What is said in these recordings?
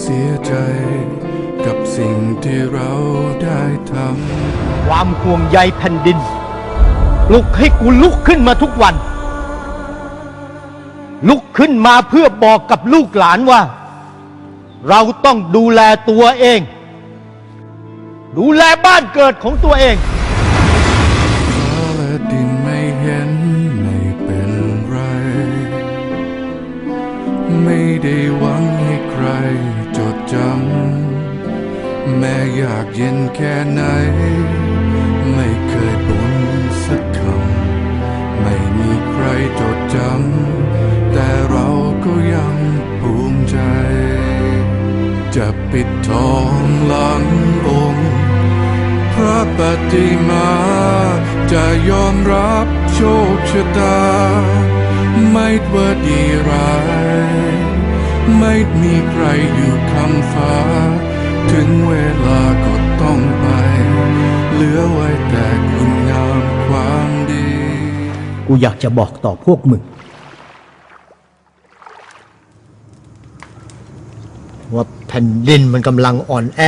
เสียใจ กับสิ่งที่เราได้ทำความห่วงใยแผ่นดินปลุกให้กูลุกขึ้นมาทุกวัน ลุกขึ้นมาเพื่อบอกกับลูกหลานว่า เราต้องดูแลตัวเอง ดูแลบ้านเกิดของตัวเองฟ้าและดินไม่เห็นไม่เป็นไร ไม่ได้หวังให้ใค รจดจำ แม้อยากเย็นแค่ไหน ไม่เคยบ่นสักคำ ไม่มีใครจดจำ แต่เราก็ยังภูมิใจ จะปิดทองหลังองค์ พระปฏิมา จะยอมรับโชคชะตา ไม่ว่าดีร้าย ไม่มีใครอยู่คำฟ้า ถึงเวลาก็ต้องไป เหลือไว้แต่คุณงามความดี กูอยากจะบอกต่อพวกมึง ว่าแผ่นดินมันกำลังอ่อนแอ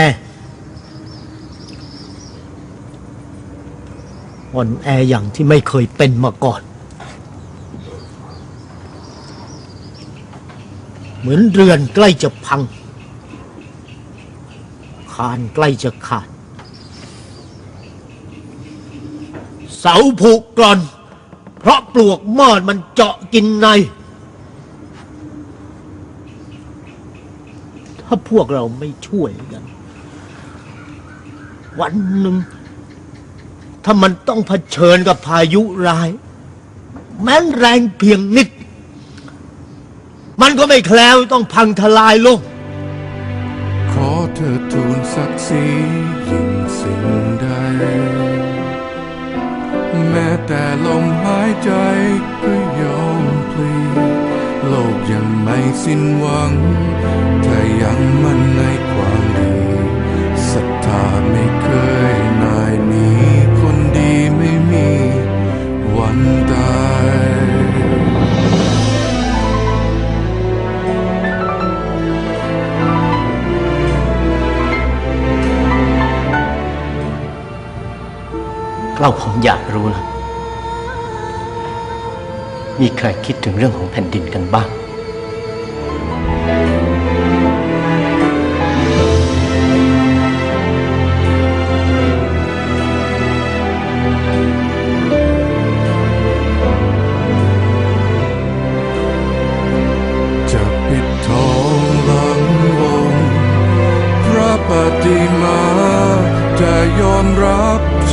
อ่อนแออย่างที่ไม่เคยเป็นมาก่อน เหมือนเรือนใกล้จะพัง คานใกล้จะขาด เสาผุกร่อน เพราะปลวกมอดมันเจาะกินใน ถ้าพวกเราไม่ช่วยกัน วันหนึ่ง ถ้ามันต้องเผชิญกับพายุร้าย แม้นแรงเพียงนิด มันก็ไม่แคล้วต้องพังทลายลง ขอเธอทูลศักดิ์ศรียิ่งสิ่งใด แม้แต่ลมหายใจก็ยอมพลีโลกยังไม่สิ้นหวัง ถ้ายังมั่นในความดีศรัทธาไม่เคย เราผมอยากรู้นะ มีใครคิดถึงเรื่องของแผ่นดินกันบ้าง จะปิดทองหลังองพระปฏิมาจะยอมรับ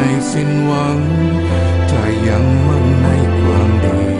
ไม่สิ้นหวัง ถ้ายังมั่นในความดี